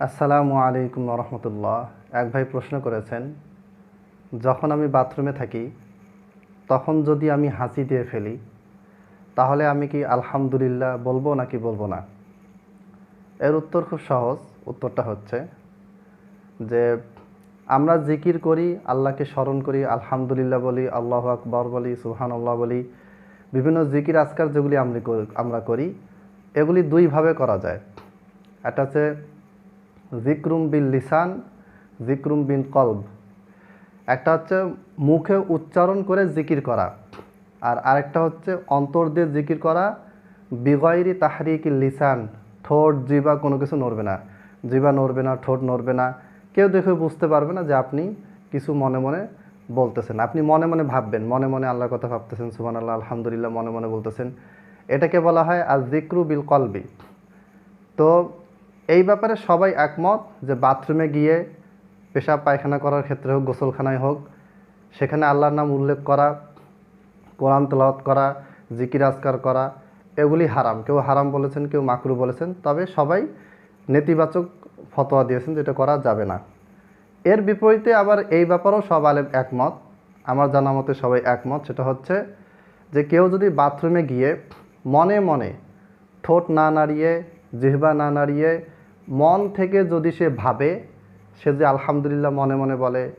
আসসালামু আলাইকুম রহমতুল্লাহ এক ভাই প্রশ্ন করেছেন, যখন আমি বাথরুমে থাকি, তখন যদি আমি হাসি দিয়ে ফেলি, তাহলে আমি কি আলহামদুলিল্লাহ বলব নাকি বলব না? এর উত্তর খুব সহজ। উত্তরটা হচ্ছে যে, আমরা জিকির করি, আল্লাহকে স্মরণ করি, আলহামদুলিল্লাহ বলি, আল্লাহ আকবর বলি সুহান আল্লাহ বলি, বিভিন্ন জিকির আজকার যেগুলি আমরা করি- এগুলি দুইভাবে করা যায়। একটা হচ্ছে জিক্রুম বিল লিসান, জিক্রুম বিন কলব। একটা হচ্ছে মুখে উচ্চারণ করে জিকির করা আর আরেকটা হচ্ছে অন্তর দিয়ে জিকির করা বিগয়রি তাহরিক লিসান, ঠোঁট, জিবা কোনো কিছু নড়বে না। জিবা নড়বে না, ঠোঁট নড়বে না। কেউ দেখে বুঝতে পারবে না যে আপনি কিছু মনে মনে বলতেছেন। আপনি মনে মনে ভাববেন, মনে মনে আল্লাহর কথা ভাবতেছেন সুবান আল্লাহ আলহামদুলিল্লাহ মনে মনে বলতেছেন। এটাকে বলা হয় আজ জিক্রু বিল কলবি। তো এই ব্যাপারে সবাই একমত যে বাথরুমে গিয়ে পেশাব পায়খানা করার ক্ষেত্রে হোক, গোসলখানায় হোক, সেখানে আল্লাহর নাম উল্লেখ করা, কোরআন তেলাওয়াত করা, জিকির আজকার করা, এগুলি হারাম। কেউ হারাম বলেছেন, কেউ মাকরু বলেছেন, তবে সবাই নেতিবাচক ফতোয়া দিয়েছেন যেটা করা যাবে না। এর বিপরীতে আবার এই ব্যাপারেও সব আলেম একমত, আমার জানা মতে সবাই একমত, সেটা হচ্ছে যে কেউ যদি বাথরুমে গিয়ে মনে মনে ঠোঁট না নাড়িয়ে, জিহবা না নাড়িয়ে মন থেকে যদি সে ভাবে, সে যে আলহামদুলিল্লাহ মনে মনে বলে,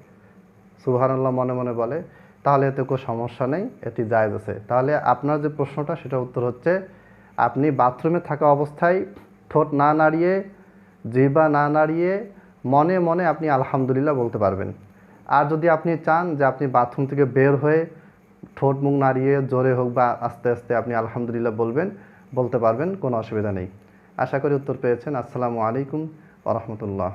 সুবহানাল্লাহ মনে মনে বলে, তাহলে এতে কোনো সমস্যা নেই, এটি জায়েজ আছে। তাহলে আপনার যে প্রশ্নটা সেটা উত্তর হচ্ছে, আপনি বাথরুমে থাকা অবস্থায় ঠোঁট না নাড়িয়ে, জিহ্বা না নাড়িয়ে, মনে মনে আপনি আলহামদুলিল্লাহ বলতে পারবেন। আর যদি আপনি চান যে আপনি বাথরুম থেকে বের হয়ে ঠোঁট মুখ নাড়িয়ে, জোরে হোক বা আস্তে আস্তে আপনি আলহামদুলিল্লাহ বলবেন, বলতে পারবেন, কোনো অসুবিধা নেই। আশা করি উত্তর পেয়েছেন। আসসালামু আলাইকুম ওরহমতুল্লাহ